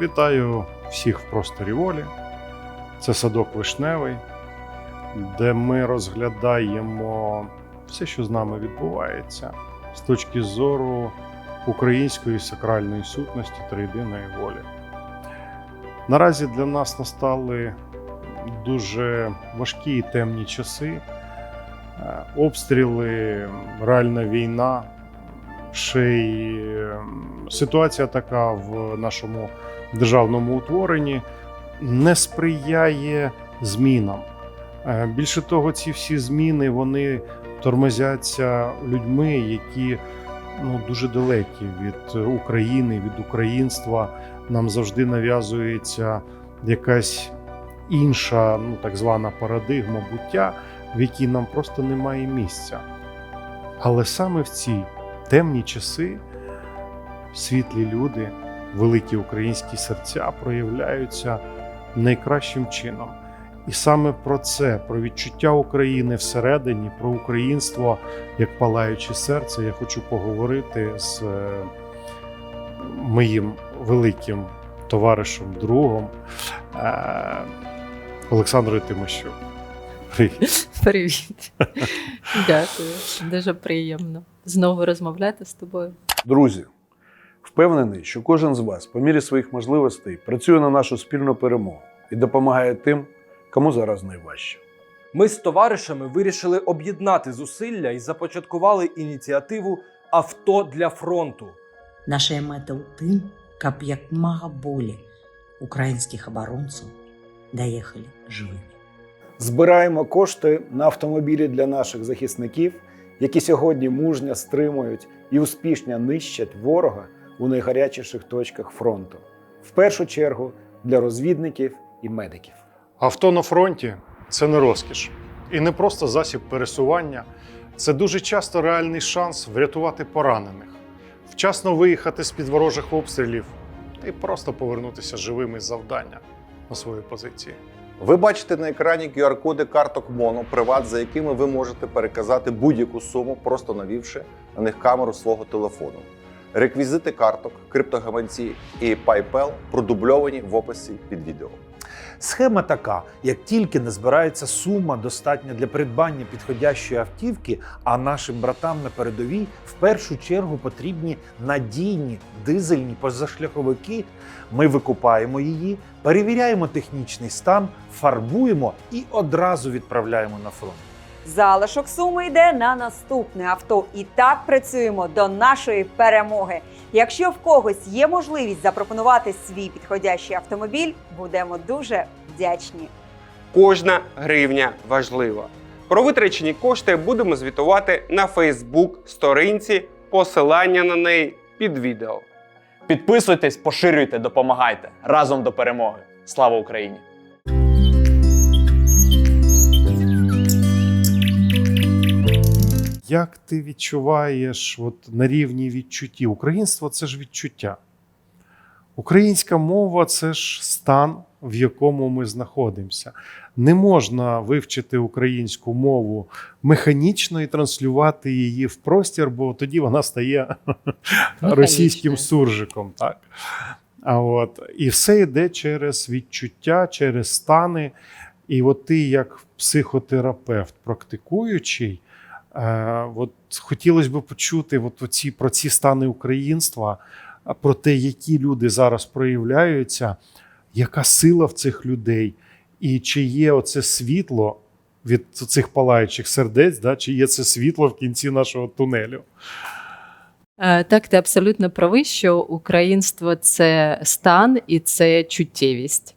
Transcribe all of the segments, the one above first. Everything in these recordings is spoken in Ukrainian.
Вітаю всіх в просторі волі. Це садок Вишневий, де ми розглядаємо все, що з нами відбувається, з точки зору української сакральної сутності та єдиної волі. Наразі для нас настали дуже важкі і темні часи. Е, Обстріли, реальна війна, ще й ем, ситуація така в нашому державному утворенні не сприяє змінам. Е, Більше того, ці всі зміни вони тормозяться людьми, які ну, дуже далекі від України, від українства. Нам завжди нав'язується якась інша, ну так звана парадигма буття, в якій нам просто немає місця. Але саме в ці темні часи світлі люди, великі українські серця проявляються найкращим чином. І саме про це, про відчуття України всередині, про українство як палаюче серце, я хочу поговорити з е, моїм великим товаришем, другом е, Олександрою Тимощук. Привіт. Привіт. Дякую. Дуже приємно знову розмовляти з тобою. Друзі, впевнений, що кожен з вас, по мірі своїх можливостей, працює на нашу спільну перемогу і допомагає тим, кому зараз найважче. Ми з товаришами вирішили об'єднати зусилля і започаткували ініціативу Авто для фронту. Наша мета ў тым, каб як мага болей украінскіх абаронцаў даехалі жывымі. Збираємо кошти на автомобілі для наших захисників, які сьогодні мужньо стримують і успішно нищать ворога у найгарячіших точках фронту. В першу чергу для розвідників і медиків. Авто на фронті це не розкіш і не просто засіб пересування. Це дуже часто реальний шанс врятувати поранених, вчасно виїхати з під ворожих обстрілів і просто повернутися живими з завдання на свої позиції. Ви бачите на екрані QR-коди карток Моно Приват, за якими ви можете переказати будь-яку суму, просто навівши на них камеру свого телефону. Реквізити карток, криптогаманці і PayPal продубльовані в описі під відео. Схема така: як тільки не збирається сума достатня для придбання підходящої автівки, а нашим братам на передовій в першу чергу потрібні надійні дизельні позашляховики. Ми викупаємо її, перевіряємо технічний стан, фарбуємо і одразу відправляємо на фронт. Залишок суми йде на наступне авто. І так працюємо до нашої перемоги. Якщо в когось є можливість запропонувати свій підходящий автомобіль, будемо дуже вдячні. Кожна гривня важлива. Про витрачені кошти будемо звітувати на Фейсбук сторінці, посилання на неї під відео. Підписуйтесь, поширюйте, допомагайте разом до перемоги. Слава Україні! Як ти відчуваєш от, на рівні відчуттів? Українство це ж відчуття. Українська мова це ж стан, в якому ми знаходимося. Не можна вивчити українську мову механічно і транслювати її в простір, бо тоді вона стає російським суржиком. Так? А от, і все йде через відчуття, через стани. І от ти, як психотерапевт, практикуючий, от хотілося б почути от оці, про ці стани українства, про те, які люди зараз проявляються, яка сила в цих людей, і чи є оце світло від цих палаючих сердець, да, чи є це світло в кінці нашого тунелю. Е, Так, ти абсолютно правий, що українство це стан і це чуттєвість.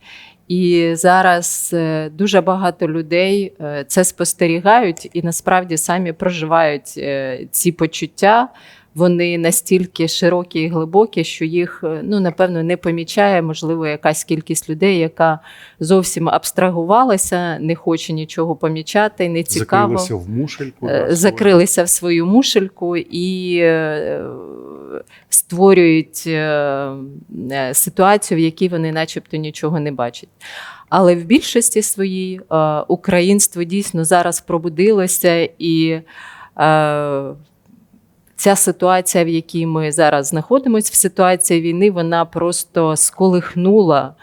І зараз е, дуже багато людей е, це спостерігають і насправді самі проживають е, ці почуття. Вони настільки широкі і глибокі, що їх ну напевно не помічає, можливо, якась кількість людей, яка зовсім абстрагувалася, не хоче нічого помічати, не цікаво Закрилися в мушельку. закрилися в свою мушельку і створюють е, е, ситуацію, в якій вони, начебто, нічого не бачать. Але в більшості своїй е, українство дійсно зараз пробудилося і. ця ситуація, в якій ми зараз знаходимося, в ситуації війни, вона просто сколихнула,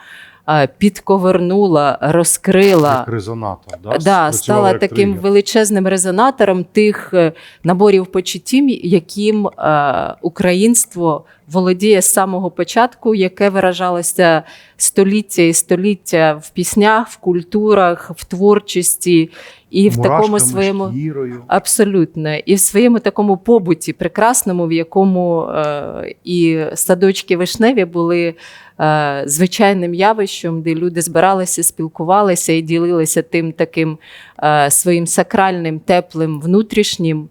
підковернула, розкрила. Як резонатор, да? Да, стала таким величезним резонатором тих е, наборів почуттів, яким е, українство володіє з самого початку, яке виражалося століття і століття в піснях, в культурах, в творчості і в такому своєму шкірою. Абсолютно. І в своєму такому побуті прекрасному, в якому е, і садочки вишневі були е, звичайним явищем, де люди збиралися, спілкувалися і ділилися тим таким е, своїм сакральним, теплим, внутрішнім,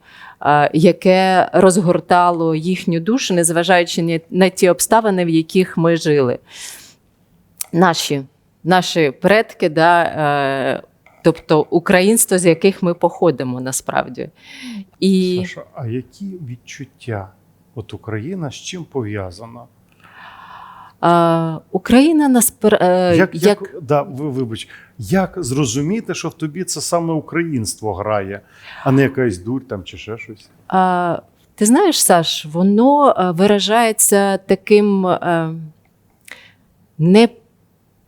яке розгортало їхню душу, незважаючи на ті обставини, в яких ми жили. Наші, наші предки, да, е, тобто українство, з яких ми походимо насправді. І Саша, а які відчуття? От Україна з чим пов'язана? Е, Україна наспер... е, Як, як, як, да, вибач, як зрозуміти, що в тобі це саме українство грає, а не якась дурь там чи ще щось? А, ти знаєш, Саш, воно е, виражається таким е, не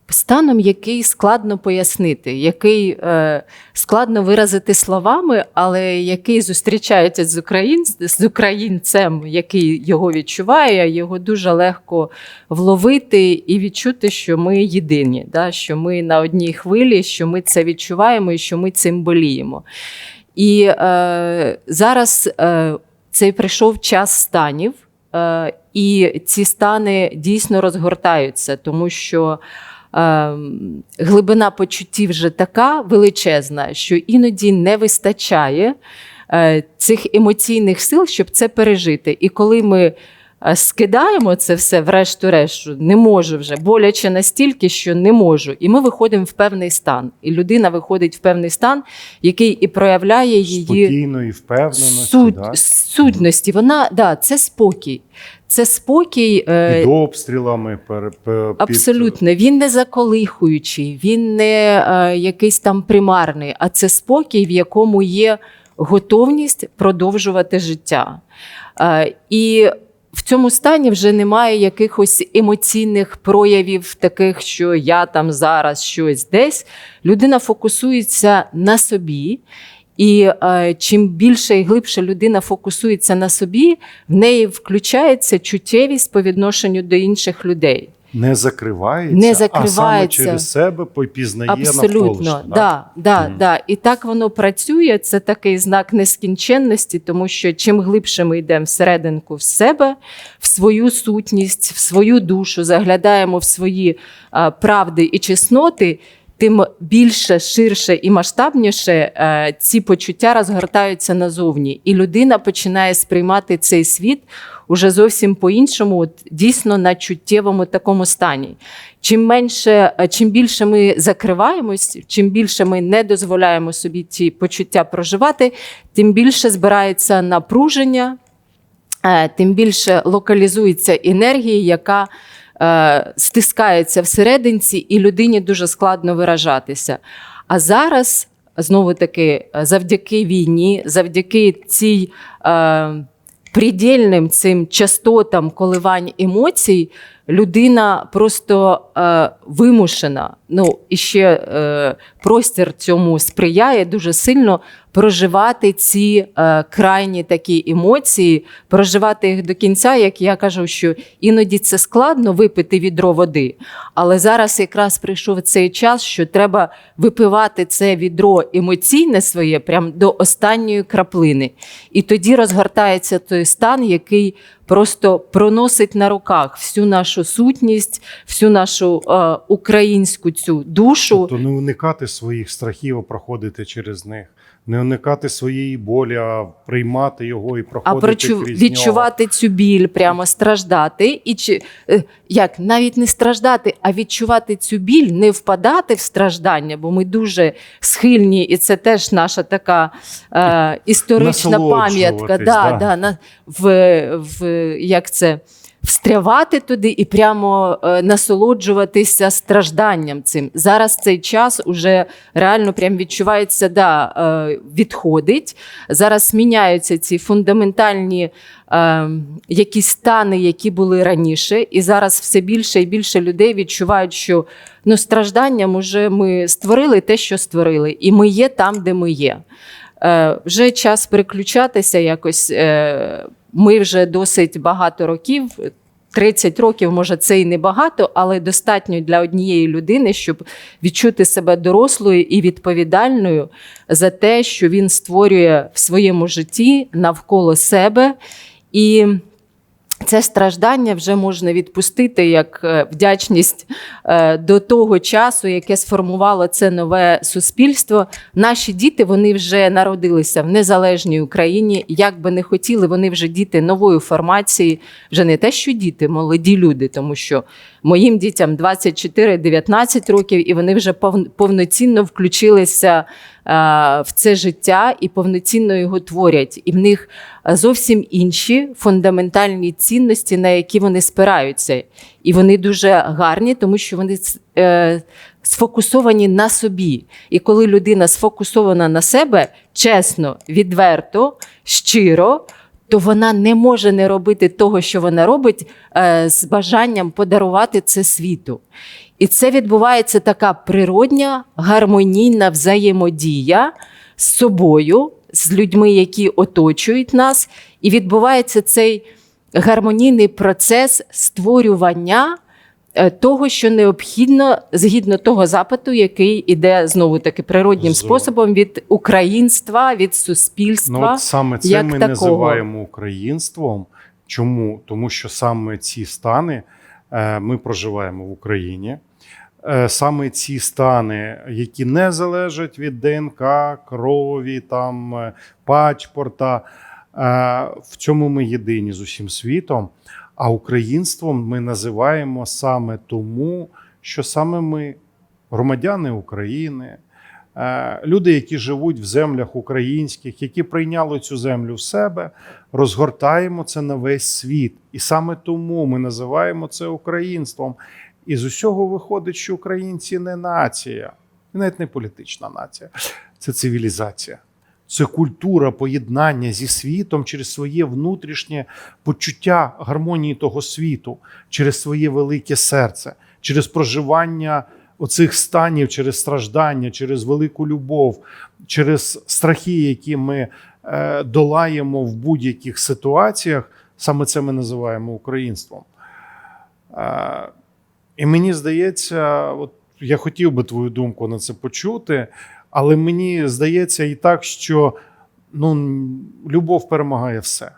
станом, який складно пояснити, який е, складно виразити словами, але який зустрічається з, україн... з українцем, який його відчуває, його дуже легко вловити і відчути, що ми єдині, да? що ми на одній хвилі, що ми це відчуваємо і що ми цим боліємо. І е, зараз е, цей прийшов час станів, е, і ці стани дійсно розгортаються, тому що. Е, Глибина почуттів вже така величезна, що іноді не вистачає е, цих емоційних сил, щоб це пережити. І коли ми скидаємо це все, врешту-решту, не можу вже боляче настільки, що не можу. І ми виходимо в певний стан. І людина виходить в певний стан, який і проявляє її Спокійної впевненості, суть, да? сутності. Вона да, це спокій. Це спокій. е, під обстрілами, пер, пер, під- Абсолютно, він не заколихуючий, він не е, якийсь там примарний, а це спокій, в якому є готовність продовжувати життя. Е, і в цьому стані вже немає якихось емоційних проявів, таких, що я там зараз щось десь. Людина фокусується на собі. І е, чим більше і глибше людина фокусується на собі, в неї включається чуттєвість по відношенню до інших людей. Не закривається, Не а саме через себе попізнає Абсолютно, навколишнє. да, да, Мгм. да. І так воно працює. Це такий знак нескінченності, тому що чим глибше ми йдемо всерединку в себе, в свою сутність, в свою душу, заглядаємо в свої а, правди і чесноти. Тим більше, ширше і масштабніше е, ці почуття розгортаються назовні, і людина починає сприймати цей світ уже зовсім по-іншому, от, дійсно на чуттєвому такому стані. Чим менше, е, чим більше ми закриваємось, чим більше ми не дозволяємо собі ці почуття проживати, тим більше збирається напруження, е, тим більше локалізується енергія, яка е, стискається всерединці, і людині дуже складно виражатися. А зараз, знову таки, завдяки війні, завдяки цій. Е, Придільним цим частотам коливань емоцій людина просто е, вимушена. Ну і ще е, простір цьому сприяє дуже сильно проживати ці е, крайні такі емоції, проживати їх до кінця. Як я кажу, що іноді це складно випити відро води, але зараз якраз прийшов цей час, що треба випивати це відро емоційне своє прям до останньої краплини. І тоді розгортається той стан, який просто проносить на руках всю нашу сутність, всю нашу е, українську цю душу. Тобто не уникати своїх страхів, а проходити через них. Не уникати своєї болі, а приймати його і А проходити причу, крізь відчувати цю біль, прямо страждати, і чи е, як навіть не страждати, а відчувати цю біль, не впадати в страждання, бо ми дуже схильні, і це теж наша така е, історична пам'ятка. Да, да. да, на, в, в, як це? Встрявати туди і прямо е, насолоджуватися стражданням цим. Зараз цей час уже реально прям відчувається, да, е, відходить. Зараз міняються ці фундаментальні е, якісь стани, які були раніше, і зараз все більше і більше людей відчувають, що ну, стражданням уже ми створили те, що створили, і ми є там, де ми є. Е, вже час переключатися якось. Е, ми вже досить багато років. 30 років, може, це і не багато, але достатньо для однієї людини, щоб відчути себе дорослою і відповідальною за те, що він створює в своєму житті навколо себе. І це страждання вже можна відпустити як е, вдячність е, до того часу, яке сформувало це нове суспільство. Наші діти вони вже народилися в незалежній Україні. Як би не хотіли, вони вже діти нової формації, вже не те, що діти, молоді люди, тому що моїм дітям 24-19 років, і вони вже повноцінно включилися е, в це життя і повноцінно його творять. І в них зовсім інші фундаментальні цінності, на які вони спираються. І вони дуже гарні, тому що вони е, сфокусовані на собі. І коли людина сфокусована на себе, чесно, відверто, щиро. То вона не може не робити того, що вона робить, е, з бажанням подарувати це світу. І це відбувається така природня, гармонійна взаємодія з собою, з людьми, які оточують нас, і відбувається цей гармонійний процес створювання е, того, що необхідно згідно того запиту, який іде знову таки природнім Зо- способом від українства, від Ну, суспільства. от саме це як ми такого. називаємо українством. Чому? Тому що саме ці стани е, ми проживаємо в Україні. Е, Саме ці стани, які не залежать від ДНК, крові, там, е, паспорта, е, в цьому ми єдині з усім світом. А українством ми називаємо саме тому, що саме ми громадяни України, люди, які живуть в землях українських, які прийняли цю землю в себе, розгортаємо це на весь світ. І саме тому ми називаємо це українством. І з усього виходить, що українці не нація, навіть не політична нація, це цивілізація. Це культура поєднання зі світом через своє внутрішнє почуття гармонії того світу, через своє велике серце, через проживання оцих станів, через страждання, через велику любов, через страхи, які ми е, долаємо в будь-яких ситуаціях. Саме це ми називаємо українством. Е, і мені здається, от я хотів би твою думку на це почути, але мені здається і так, що ну, любов перемагає все.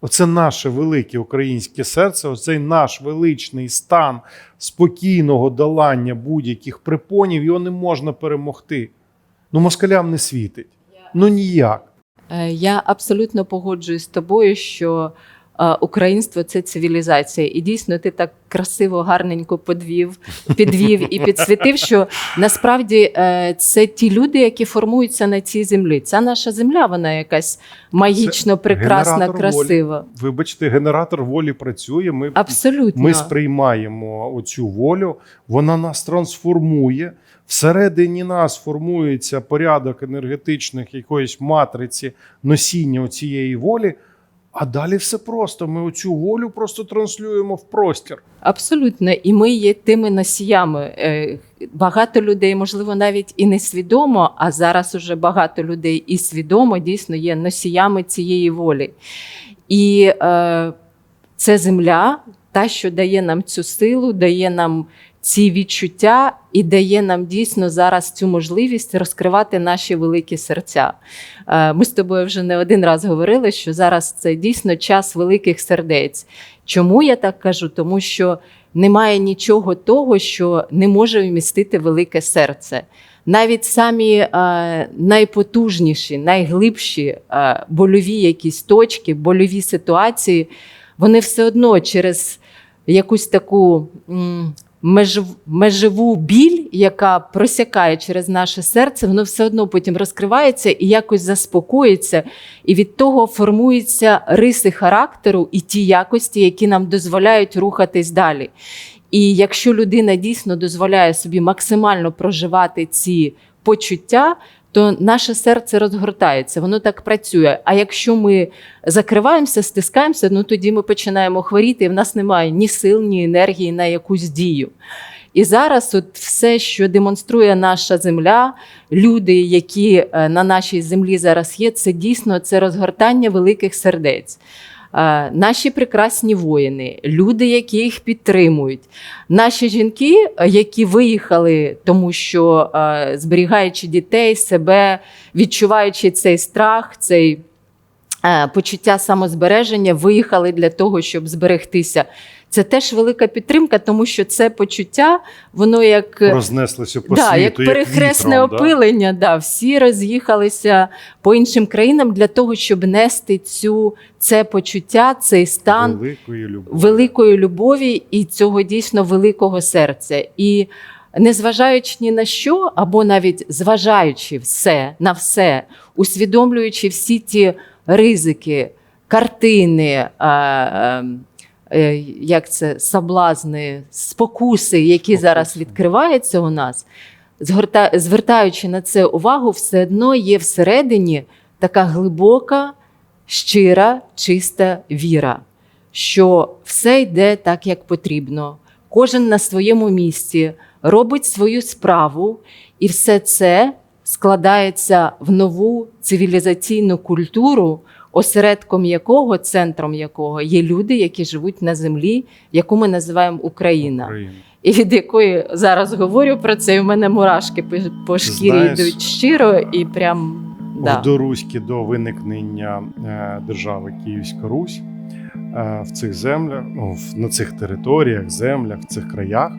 Оце наше велике українське серце, оцей наш величний стан спокійного долання будь-яких припонів, його не можна перемогти. Ну, москалям не світить. Ну ніяк. Е, Я абсолютно погоджуюсь з тобою, що українство це цивілізація. І дійсно ти так красиво, гарненько подвів, підвів і підсвітив, що насправді е, це ті люди, які формуються на цій землі. Ця наша земля, вона якась магічно, прекрасна, красива. Вибачте, генератор волі працює. Ми, Абсолютно. ми сприймаємо оцю волю, вона нас трансформує. Всередині нас формується порядок енергетичних якоїсь матриці носіння цієї волі. А далі все просто. Ми оцю волю просто транслюємо в простір. Абсолютно, і ми є тими носіями. Е, Багато людей, можливо, навіть і не свідомо, а зараз уже багато людей і свідомо дійсно є носіями цієї волі. І е, це земля, та, що дає нам цю силу, дає нам ці відчуття і дає нам дійсно зараз цю можливість розкривати наші великі серця. Е, Ми з тобою вже не один раз говорили, що зараз це дійсно час великих сердець. Чому я так кажу? Тому що немає нічого того, що не може вмістити велике серце. Навіть самі е, найпотужніші, найглибші е, больові якісь точки, больові ситуації, вони все одно через якусь таку м, межив, меживу біль, яка просякає через наше серце, воно все одно потім розкривається і якось заспокоїться. І від того формуються риси характеру і ті якості, які нам дозволяють рухатись далі. І якщо людина дійсно дозволяє собі максимально проживати ці почуття, то наше серце розгортається, воно так працює. А якщо ми закриваємося, стискаємося, ну тоді ми починаємо хворіти, і в нас немає ні сил, ні енергії на якусь дію. І зараз от все, що демонструє наша земля, люди, які е, на нашій землі зараз є, це дійсно це розгортання великих сердець. Е, Наші прекрасні воїни, люди, які їх підтримують, наші жінки, які виїхали, тому що е, зберігаючи дітей, себе, відчуваючи цей страх, цей е, почуття самозбереження, виїхали для того, щоб зберегтися. Це теж велика підтримка, тому що це почуття, воно як Рознеслося по да, світу, як перехресне вітром, да? опилення. Да, всі роз'їхалися по іншим країнам для того, щоб нести цю це почуття, цей стан великої любові. великої любові і цього дійсно великого серця. І незважаючи ні на що, або навіть зважаючи все на все, усвідомлюючи всі ті ризики, картини. Е, Як це соблазни, спокуси, які Спокуси. зараз відкриваються у нас, згорта, звертаючи на це увагу, все одно є всередині така глибока, щира, чиста віра, що все йде так, як потрібно. Кожен на своєму місці робить свою справу, і все це складається в нову цивілізаційну культуру, осередком якого, центром якого є люди, які живуть на землі, яку ми називаємо Україна. Україна. І від якої зараз говорю про це, і в мене мурашки по, шкірі Знаєш, йдуть щиро і прям. Да. В доруські до виникнення е, держави Київська Русь е, в цих землях, на цих територіях, землях, в цих краях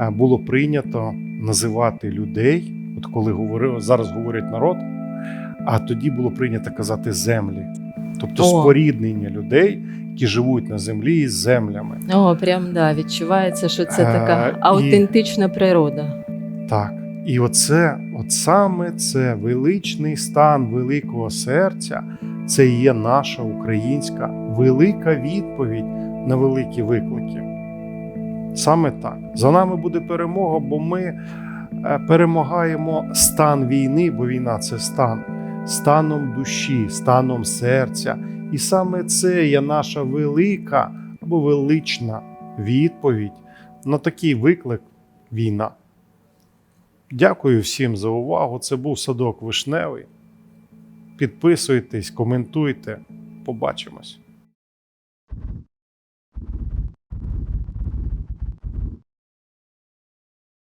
е, було прийнято називати людей, от коли говорили, зараз говорять народ, а тоді було прийнято казати землі. Тобто О. споріднення людей, які живуть на землі із землями. О, прям да, відчувається, що це така Е, і- природа. Так. І оце, от саме це величний стан великого серця, це і є наша українська велика відповідь на великі виклики. Саме так. За нами буде перемога, бо ми е, перемагаємо стан війни, бо війна це стан, станом душі, станом серця. І саме це є наша велика або велична відповідь на такий виклик війна. Дякую всім за увагу. Це був садок вишневий. Підписуйтесь, коментуйте. Побачимось.